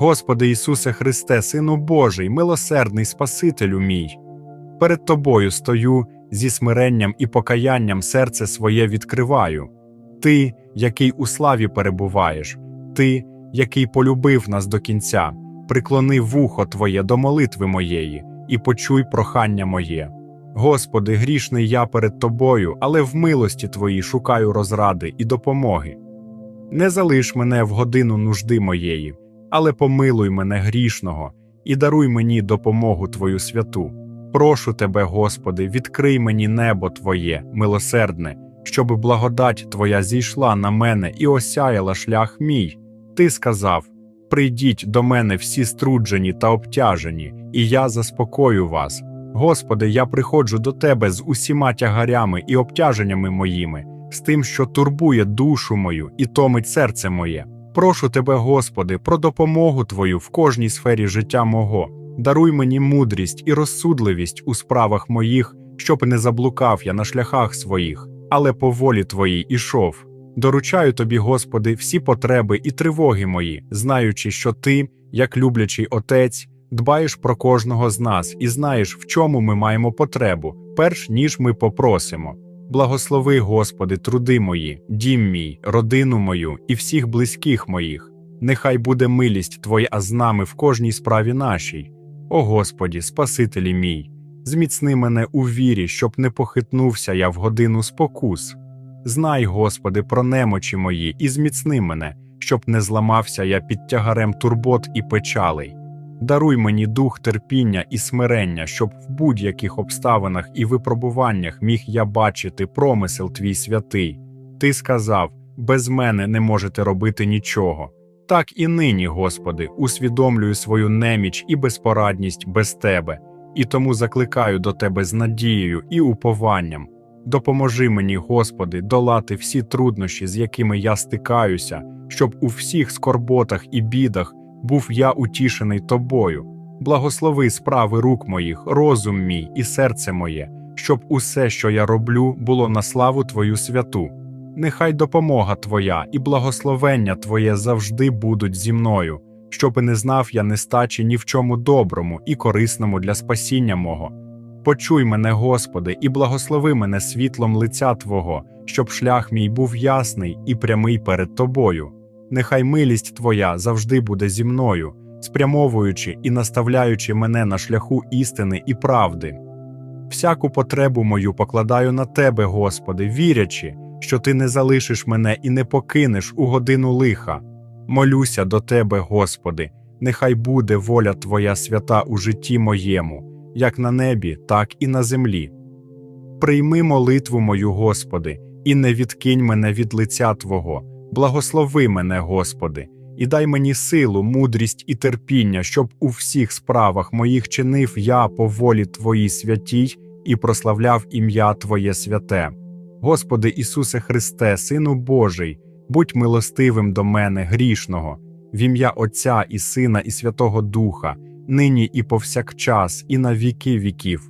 Господи Ісусе Христе, Сину Божий, милосердний Спасителю мій, перед Тобою стою зі смиренням і покаянням серце своє відкриваю. Ти, який у славі перебуваєш, Ти, який полюбив нас до кінця, приклони вухо Твоє до молитви моєї і почуй прохання моє. Господи, грішний я перед Тобою, але в милості Твоїй шукаю розради і допомоги. Не залиш мене в годину нужди моєї, але помилуй мене грішного і даруй мені допомогу Твою святу. Прошу Тебе, Господи, відкрий мені небо Твоє, милосердне, щоби благодать Твоя зійшла на мене і осяяла шлях мій. Ти сказав: Прийдіть до мене всі струджені та обтяжені, і я заспокою вас. Господи, я приходжу до Тебе з усіма тягарями і обтяженнями моїми, з тим, що турбує душу мою і томить серце моє. Прошу Тебе, Господи, про допомогу Твою в кожній сфері життя мого. Даруй мені мудрість і розсудливість у справах моїх, щоб не заблукав я на шляхах своїх, але по волі Твоїй ішов. Доручаю Тобі, Господи, всі потреби і тривоги мої, знаючи, що Ти, як люблячий Отець, дбаєш про кожного з нас і знаєш, в чому ми маємо потребу, перш ніж ми попросимо. Благослови, Господи, труди мої, дім мій, родину мою і всіх близьких моїх. Нехай буде милість Твоя з нами в кожній справі нашій. О Господі, Спасителі мій, зміцни мене у вірі, щоб не похитнувся я в годину спокус. Знай, Господи, про немочі мої і зміцни мене, щоб не зламався я під тягарем турбот і печалей. Даруй мені дух терпіння і смирення, щоб в будь-яких обставинах і випробуваннях міг я бачити промисел твій святий. Ти сказав: без мене не можете робити нічого. Так і нині, Господи, усвідомлюю свою неміч і безпорадність без Тебе, і тому закликаю до Тебе з надією і упованням. Допоможи мені, Господи, долати всі труднощі, з якими я стикаюся, щоб у всіх скорботах і бідах був я утішений Тобою. Благослови справи рук моїх, розум мій і серце моє, щоб усе, що я роблю, було на славу Твою святу. Нехай допомога Твоя і благословення Твоє завжди будуть зі мною, щоби не знав я нестачі ні в чому доброму і корисному для спасіння мого. Почуй мене, Господи, і благослови мене світлом лиця Твого, щоб шлях мій був ясний і прямий перед Тобою. Нехай милість Твоя завжди буде зі мною, спрямовуючи і наставляючи мене на шляху істини і правди. Всяку потребу мою покладаю на Тебе, Господи, вірячи, що Ти не залишиш мене і не покинеш у годину лиха. Молюся до Тебе, Господи, нехай буде воля Твоя свята у житті моєму, як на небі, так і на землі. Прийми молитву мою, Господи, і не відкинь мене від лиця Твого. Благослови мене, Господи, і дай мені силу, мудрість і терпіння, щоб у всіх справах моїх чинив я по волі Твоїй святій і прославляв ім'я Твоє святе. Господи Ісусе Христе, Сину Божий, будь милостивим до мене, грішного, в ім'я Отця і Сина і Святого Духа, нині і повсякчас, і на віки віків.